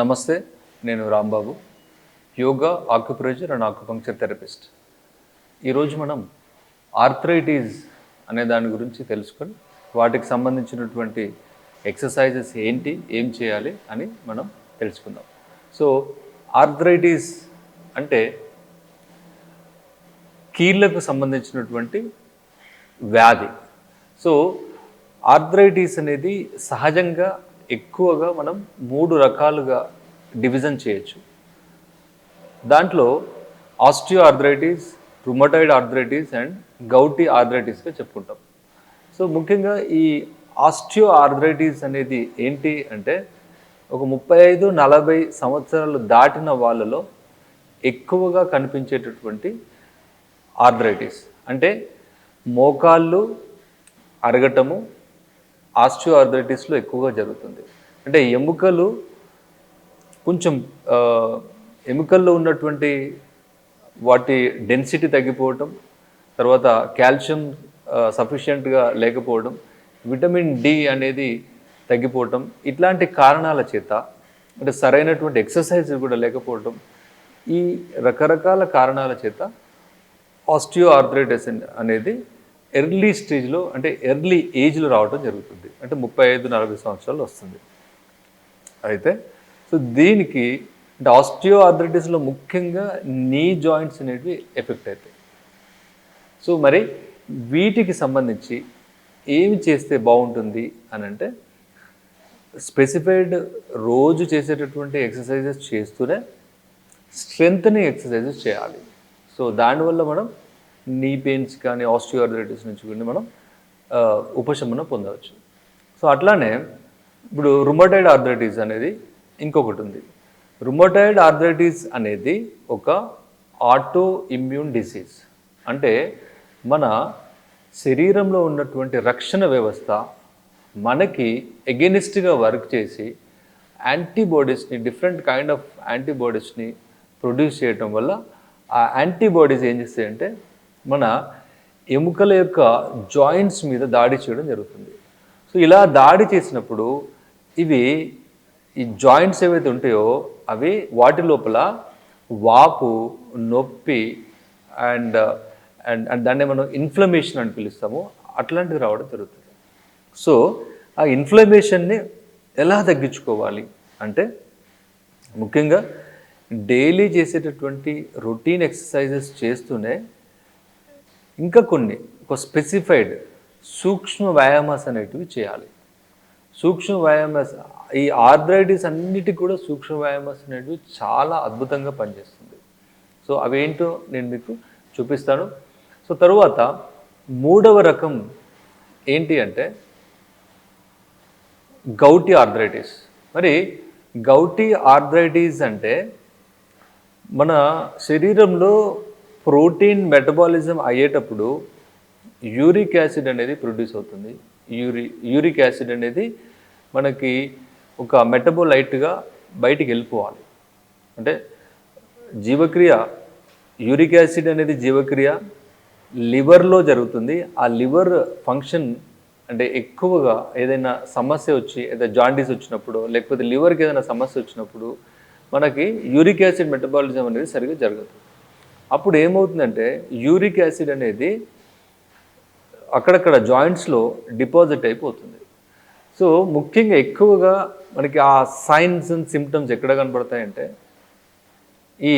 నమస్తే నేను Rambabu yoga acupressure and acupuncture therapist. ఈరోజు మనం ఆర్థరైటిస్ అనే దాని గురించి తెలుసుకొని వాటికి సంబంధించినటువంటి ఎక్సర్సైజెస్ ఏంటి ఏం చేయాలి అని మనం తెలుసుకుందాం. సో ఆర్థరైటిస్ అంటే కీళ్ళకు సంబంధించినటువంటి వ్యాధి. సో ఆర్థరైటిస్ అనేది సహజంగా ఎక్కువగా మనం మూడు రకాలుగా డివిజన్ చేయొచ్చు. దాంట్లో osteoarthritis rheumatoid arthritis and gouty ఆర్థరైటిస్గా చెప్పుకుంటాం. సో ముఖ్యంగా ఈ ఆస్టియో ఆర్థరైటిస్ అనేది ఏంటి అంటే ఒక ముప్పై ఐదు నలభై సంవత్సరాలు దాటిన వాళ్ళలో ఎక్కువగా కనిపించేటటువంటి ఆర్థరైటిస్ అంటే మోకాళ్ళు అరగటము ఆస్టియో ఆర్థరైటిస్లో ఎక్కువగా జరుగుతుంది. అంటే ఎముకలు కొంచెం ఎముకల్లో ఉన్నటువంటి వాటి డెన్సిటీ తగ్గిపోవటం తర్వాత కాల్షియం సఫిషియెంట్గా లేకపోవడం విటమిన్ డి అనేది తగ్గిపోవటం ఇట్లాంటి కారణాల చేత అంటే సరైనటువంటి ఎక్సర్సైజ్ కూడా లేకపోవటం ఈ రకరకాల కారణాల చేత ఆస్టియో ఆర్థరైటిస్ అనేది ఎర్లీ స్టేజ్లో అంటే ఎర్లీ ఏజ్లో రావడం జరుగుతుంది. అంటే ముప్పై ఐదు నలభై సంవత్సరాలు వస్తుంది. అయితే సో దీనికి అంటే ఆస్టియో ఆర్థరైటిస్లో ముఖ్యంగా నీ జాయింట్స్ అనేవి ఎఫెక్ట్ అవుతాయి. సో మరి వీటికి సంబంధించి ఏమి చేస్తే బాగుంటుంది అని అంటే స్పెసిఫైడ్ రోజు చేసేటటువంటి ఎక్సర్సైజెస్ చేస్తూనే స్ట్రెంగ్త్ని ఎక్సర్సైజెస్ చేయాలి. సో దానివల్ల మనం నీ పెయిన్స్ కానీ ఆస్టియోఆర్థరైటిస్ నుంచి కూడా మనం ఉపశమనం పొందవచ్చు. సో అట్లానే ఇప్పుడు రుమటైడ్ ఆర్థరైటిస్ అనేది ఇంకొకటి ఉంది. రుమటైడ్ ఆర్థరైటిస్ అనేది ఒక ఆటో ఇమ్యూన్ డిసీజ్ అంటే మన శరీరంలో ఉన్నటువంటి రక్షణ వ్యవస్థ మనకి ఎగెనిస్ట్గా వర్క్ చేసి యాంటీబాడీస్ని డిఫరెంట్ కైండ్ ఆఫ్ యాంటీబాడీస్ని ప్రొడ్యూస్ చేయటం వల్ల ఆ యాంటీబాడీస్ ఏం చేస్తాయంటే మన ఎముకల యొక్క జాయింట్స్ మీద దాడి చేయడం జరుగుతుంది. సో ఇలా దాడి చేసినప్పుడు ఇవి ఈ జాయింట్స్ ఏవైతే ఉంటాయో అవి వాటి లోపల వాపు నొప్పి అండ్ అండ్ అండ్ దాన్ని మనం ఇన్ఫ్లమేషన్ అని పిలుస్తాము. అట్లాంటివి రావడం జరుగుతుంది. సో ఆ ఇన్ఫ్లమేషన్ని ఎలా తగ్గించుకోవాలి అంటే ముఖ్యంగా డైలీ చేసేటటువంటి రొటీన్ ఎక్సర్సైజెస్ చేస్తూనే ఇంకా కొన్ని ఒక స్పెసిఫైడ్ సూక్ష్మ వ్యాయామాస్ అనేటివి చేయాలి. సూక్ష్మ వ్యాయామాస్ ఈ ఆర్థరైటిస్ అన్నిటికి కూడా సూక్ష్మ వ్యాయామాస్ అనేటివి చాలా అద్భుతంగా పనిచేస్తుంది. సో అవేంటో నేను మీకు చూపిస్తాను. సో తరువాత మూడవ రకం ఏంటి అంటే గౌటీ ఆర్థరైటిస్. మరి గౌటీ ఆర్థరైటిస్ అంటే మన శరీరంలో ప్రోటీన్ మెటబాలిజం అయ్యేటప్పుడు యూరిక్ యాసిడ్ అనేది ప్రొడ్యూస్ అవుతుంది. యూరి యూరిక్ యాసిడ్ అనేది మనకి ఒక మెటబోలైట్గా బయటికి వెళ్ళిపోవాలి. అంటే జీవక్రియ యూరిక్ యాసిడ్ అనేది జీవక్రియ లివర్లో జరుగుతుంది. ఆ లివర్ ఫంక్షన్ అంటే ఎక్కువగా ఏదైనా సమస్య వచ్చి ఏదైనా జాండీస్ వచ్చినప్పుడు లేకపోతే లివర్కి ఏదైనా సమస్య వచ్చినప్పుడు మనకి యూరిక్ యాసిడ్ మెటబాలిజం అనేది సరిగ్గా జరగదు. అప్పుడు ఏమవుతుందంటే యూరిక్ యాసిడ్ అనేది అక్కడక్కడ జాయింట్స్లో డిపాజిట్ అయిపోతుంది. సో ముఖ్యంగా ఎక్కువగా మనకి ఆ సైన్స్ అండ్ సిమ్టమ్స్ ఎక్కడ కనబడతాయంటే ఈ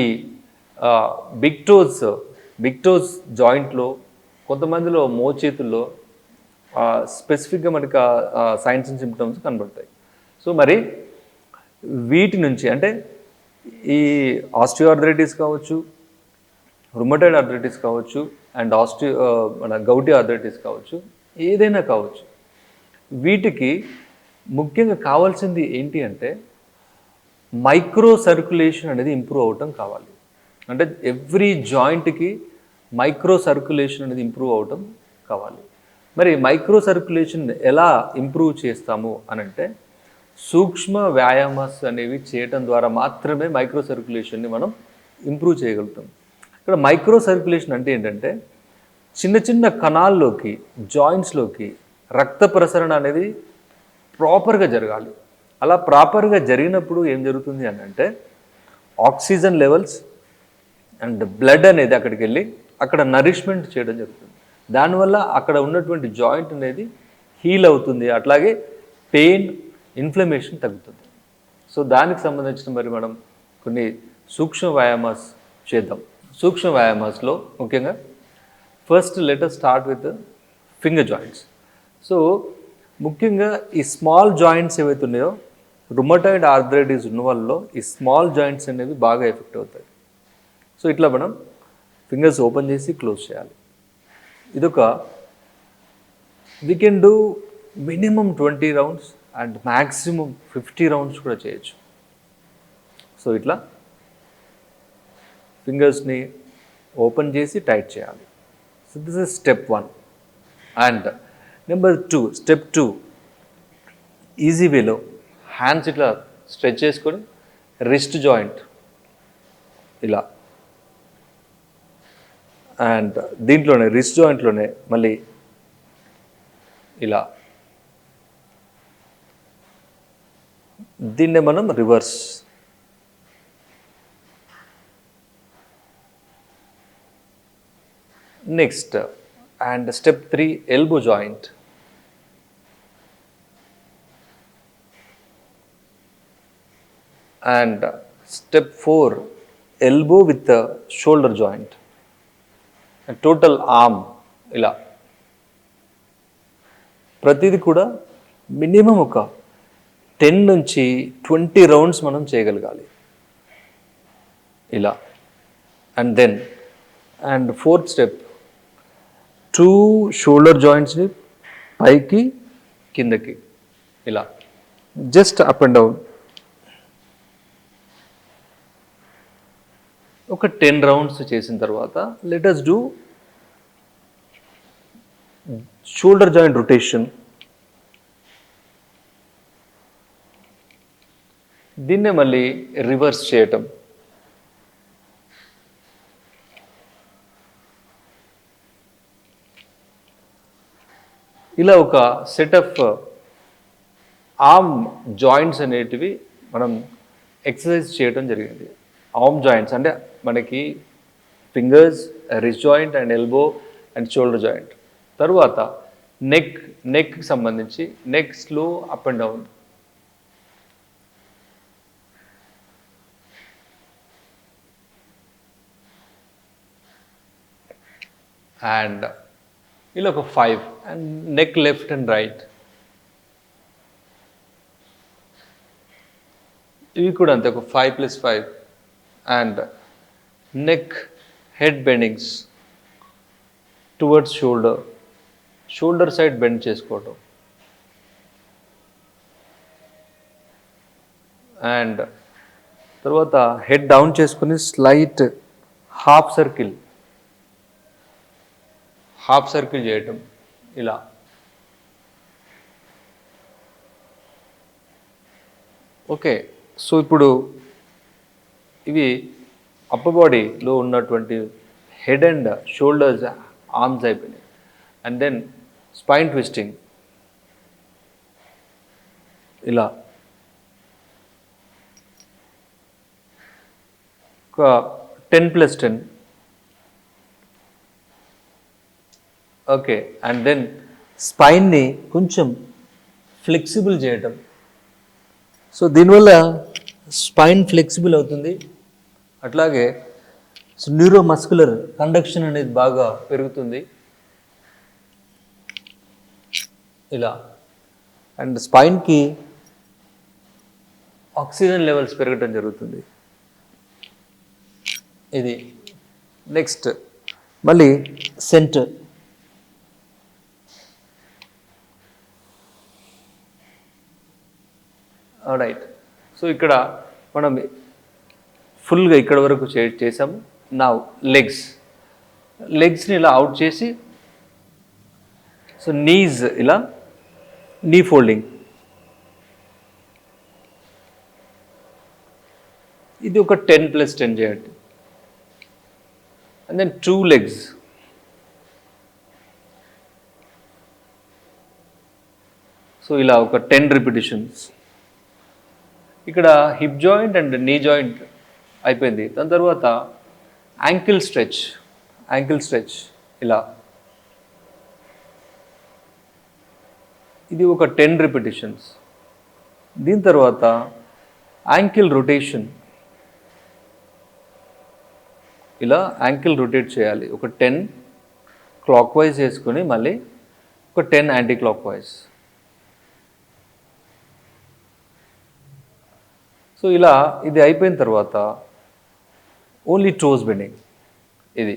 బిగ్టోస్ బిగ్టోస్ జాయింట్లో కొంతమందిలో మోచేతుల్లో స్పెసిఫిక్గా మనకి సైన్స్ అండ్ సిమ్టమ్స్ కనబడతాయి. సో మరి వీటి నుంచి అంటే ఈ ఆస్టియోఆర్థరైటిస్ కావచ్చు రుమటైడ్ ఆర్థరైటిస్ కావచ్చు అండ్ ఆస్టి uh, మన గౌటి ఆర్థరైటిస్ కావచ్చు ఏదైనా కావచ్చు. వీటికి ముఖ్యంగా కావాల్సింది ఏంటి అంటే మైక్రో సర్క్యులేషన్ అనేది ఇంప్రూవ్ అవటం కావాలి. అంటే ఎవ్రీ జాయింట్కి మైక్రో సర్క్యులేషన్ అనేది ఇంప్రూవ్ అవటం కావాలి. మరి మైక్రో సర్క్యులేషన్ ఎలా ఇంప్రూవ్ చేస్తాము అని అంటే సూక్ష్మ వ్యాయామాస్ అనేవి చేయటం ద్వారా మాత్రమే మైక్రో సర్క్యులేషన్ని మనం ఇంప్రూవ్ చేయగలుగుతాం. ఇక్కడ మైక్రో సర్క్యులేషన్ అంటే ఏంటంటే చిన్న చిన్న కణాల్లోకి జాయింట్స్లోకి రక్త ప్రసరణ అనేది ప్రాపర్గా జరగాలి. అలా ప్రాపర్గా జరిగినప్పుడు ఏం జరుగుతుంది అని అంటే ఆక్సిజన్ లెవెల్స్ అండ్ బ్లడ్ అనేది అక్కడికి వెళ్ళి అక్కడ నరిష్మెంట్ చేయడం జరుగుతుంది. దానివల్ల అక్కడ ఉన్నటువంటి జాయింట్ అనేది హీల్ అవుతుంది. అట్లాగే పెయిన్ ఇన్ఫ్లమేషన్ తగ్గుతుంది. సో దానికి సంబంధించిన మరి మనం కొన్ని సూక్ష్మ వ్యాయామాస్ చేద్దాం. సూక్ష్మ వ్యాయామాస్లో ముఖ్యంగా. First let's start with finger joints so ముఖ్యంగా ఈ స్మాల్ జాయింట్స్ ఏవైతే ఉన్నాయో రుమటాయిడ్ ఆర్థరైటిస్ ఉన్న వాళ్ళలో ఈ స్మాల్ జాయింట్స్ అనేవి బాగా ఎఫెక్ట్ అవుతాయి. సో ఇట్లా మనం ఫింగర్స్ ఓపెన్ చేసి క్లోజ్ చేయాలి. ఇదొక we can do minimum twenty rounds and maximum fifty rounds కూడా చేయొచ్చు. సో ఇట్లా ఫింగర్స్ని ఓపెన్ చేసి టైట్ చేయాలి. So this is step one and number two step two easy వేలో హ్యాండ్స్ ఇట్లా స్ట్రెచ్ చేసుకొని రిస్ట్ జాయింట్ ఇలా. అండ్ దీంట్లోనే రిస్ట్ జాయింట్లోనే మళ్ళీ ఇలా. దీన్నే మనం reverse next and step three elbow joint and step four elbow with shoulder joint total arm ఇలా. ప్రతిదీ కూడా మినిమం ఒక టెన్ నుంచి ట్వంటీ రౌండ్స్ మనం చేయగలగాలి. ఇలా. And then and fourth step to shoulder జాయింట్స్ని పైకి కిందకి ఇలా. జస్ట్ అప్ అండ్ డౌన్ ఒక టెన్ రౌండ్స్ చేసిన తర్వాత let's do shoulder joint rotation దీన్నే మళ్ళీ రివర్స్ చేయటం. ఇలా ఒక సెట్ ఆఫ్ ఆర్మ్ జాయింట్స్ అనేటివి మనం ఎక్సర్సైజ్ చేయడం జరిగింది. ఆర్మ్ జాయింట్స్ అంటే మనకి fingers wrist joint and elbow and shoulder joint తరువాత నెక్ నెక్కి సంబంధించి neck slow up and down and ఇలా ఒక five and neck left and right ఇవి కూడా అంతే ఒక five plus five and neck head bendings towards shoulder shoulder side bend చేసుకోవటం. అండ్ తర్వాత హెడ్ డౌన్ చేసుకుని slight half circle half circle చేయటం ఇలా. ఓకే సో ఇప్పుడు ఇవి అప్పర్ బాడీలో ఉన్నటువంటి హెడ్ అండ్ షోల్డర్స్ ఆర్మ్స్ అయిపోయినాయి. అండ్ దెన్ స్పైన్ ట్విస్టింగ్ ఇలా. ఒక ten plus ten okay. And then స్పైన్ని కొంచెం ఫ్లెక్సిబుల్ చేయటం. సో దీనివల్ల స్పైన్ ఫ్లెక్సిబుల్ అవుతుంది. అట్లాగే న్యూరో మస్కులర్ కండక్షన్ అనేది బాగా పెరుగుతుంది. ఇలా. అండ్ స్పైన్కి ఆక్సిజన్ లెవెల్స్ పెరగటం జరుగుతుంది. ఇది. నెక్స్ట్ మళ్ళీ సెంటర్ రైట్ సో ఇక్కడ మనం ఫుల్గా ఇక్కడ వరకు చే చేసాము నా లెగ్స్ లెగ్స్ని ఇలా అవుట్ చేసి సో నీజ్ ఇలా నీ ఫోల్డింగ్ ఇది ఒక టెన్ ప్లస్ టెన్ చేయండి. And then two legs so ఇలా ఒక టెన్ రిపిటేషన్స్ ఇక్కడ hip joint and knee joint అయిపోయింది. దాని తర్వాత యాంకిల్ స్ట్రెచ్ యాంకిల్ స్ట్రెచ్ ఇలా. ఇది ఒక టెన్ రిపిటేషన్స్ దీని తర్వాత యాంకిల్ రొటేషన్ ఇలా యాంకిల్ రొటేట్ చేయాలి. ఒక టెన్ క్లాక్ వైజ్ వేసుకొని మళ్ళీ ఒక ten anti clock wise so ఇలా ఇది అయిపోయిన తర్వాత ఓన్లీ టోస్ బెండింగ్ ఇది.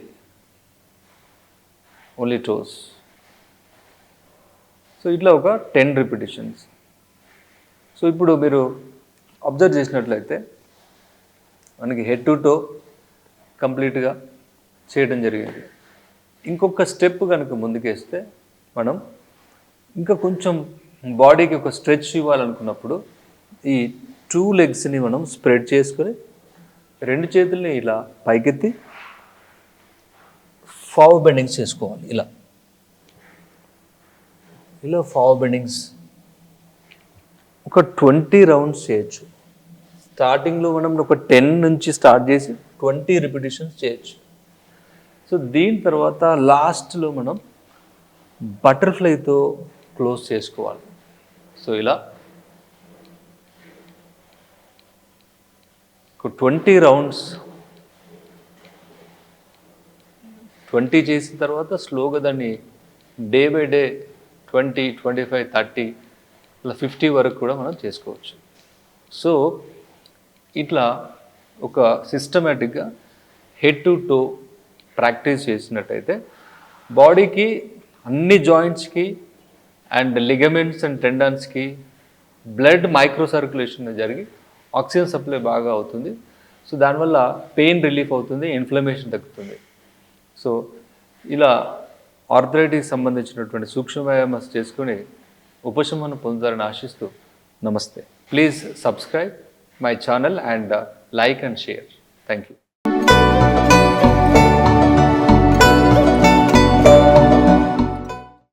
ఓన్లీ టోస్ సో ఇట్లా ఒక టెన్ రిపిటేషన్స్ సో ఇప్పుడు మీరు అబ్జర్వ్ చేసినట్లయితే మనకి హెడ్ టు టో కంప్లీట్గా చేయడం జరిగింది. ఇంకొక స్టెప్ కనుక ముందుకేస్తే మనం ఇంకా కొంచెం బాడీకి ఒక స్ట్రెచ్ ఇవ్వాలనుకున్నప్పుడు ఈ టూ లెగ్స్ని మనం స్ప్రెడ్ చేసుకొని రెండు చేతుల్ని ఇలా పైకెత్తి ఫావ్ బెండింగ్స్ చేసుకోవాలి ఇలా. ఇలా ఫావ్ బెండింగ్స్. ఒక ట్వంటీ రౌండ్స్ చేయొచ్చు. స్టార్టింగ్లో మనం ఒక టెన్ నుంచి స్టార్ట్ చేసి ట్వంటీ రిపిటేషన్స్ చేయొచ్చు. సో దీని తర్వాత లాస్ట్లో మనం బటర్ఫ్లైతో క్లోజ్ చేసుకోవాలి. సో ఇలా. ట్వంటీ రౌండ్స్ ట్వంటీ చేసిన తర్వాత స్లోగా దాన్ని day by day twenty twenty five thirty ఇలా ఫిఫ్టీ వరకు కూడా మనం చేసుకోవచ్చు. సో ఇట్లా ఒక సిస్టమేటిక్గా హెడ్ టు టో ప్రాక్టీస్ చేసినట్టయితే బాడీకి అన్ని జాయింట్స్కి అండ్ లిగమెంట్స్ అండ్ టెండన్స్కి బ్లడ్ మైక్రో సర్క్యులేషన్ జరిగి ఆక్సిజన్ సప్లై బాగా అవుతుంది. సో దానివల్ల పెయిన్ రిలీఫ్ అవుతుంది ఇన్ఫ్లమేషన్ తగ్గుతుంది. సో ఇలా ఆర్థరైటిస్ సంబంధించినటువంటి సూక్ష్మ వ్యాయామం చేసుకుని ఉపశమనం పొందుతారని ఆశిస్తూ నమస్తే. Please subscribe my channel and like and share. Thank you.